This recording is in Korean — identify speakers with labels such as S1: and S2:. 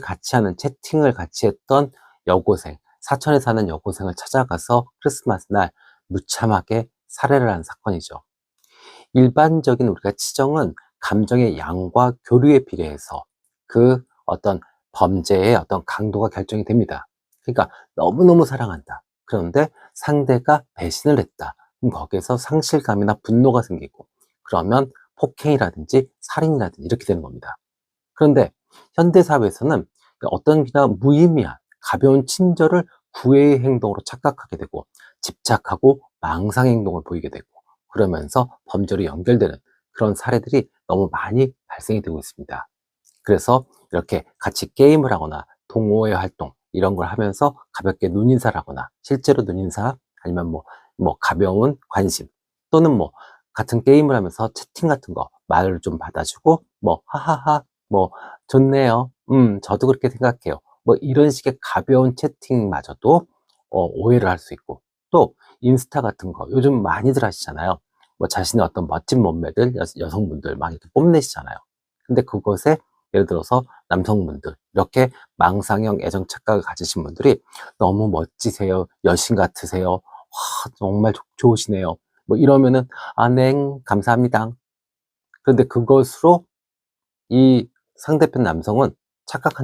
S1: 같이 하는 채팅을 같이 했던 여고생, 사천에 사는 여고생을 찾아가서 크리스마스 날 무참하게 살해를 한 사건이죠. 일반적인 우리가 치정은 감정의 양과 교류에 비례해서 그 어떤 범죄의 어떤 강도가 결정이 됩니다. 그러니까 너무너무 사랑한다. 그런데 상대가 배신을 했다. 그럼 거기에서 상실감이나 분노가 생기고 그러면 폭행이라든지 살인이라든지 이렇게 되는 겁니다. 그런데 현대사회에서는 어떤 그냥 무의미한 가벼운 친절을 구애의 행동으로 착각하게 되고 집착하고 망상 행동을 보이게 되고 그러면서 범죄로 연결되는 그런 사례들이 너무 많이 발생이 되고 있습니다. 그래서 이렇게 같이 게임을 하거나 동호회 활동 이런 걸 하면서 가볍게 눈인사를 하거나 실제로 눈인사 아니면 뭐, 뭐 가벼운 관심 또는 뭐 같은 게임을 하면서 채팅 같은 거 말을 좀 받아주고 뭐 하하하 뭐 좋네요. 음 저도 그렇게 생각해요. 뭐 이런 식의 가벼운 채팅마저도 어, 오해를 할 수 있고 또 인스타 같은 거 요즘 많이들 하시잖아요. 뭐 자신의 어떤 멋진 몸매들 여, 성분들막 이렇게 뽐내시잖아요. 근데 그것에 예를 들어서 남성분들 이렇게 망상형 애정 착각을 가지신 분들이 너무 멋지세요. 여신 같으세요. 와 정말 좋으시네요. 뭐 이러면은 아냉 감사합니다. 그런데 그것으로 이 상대편 남성은 착각한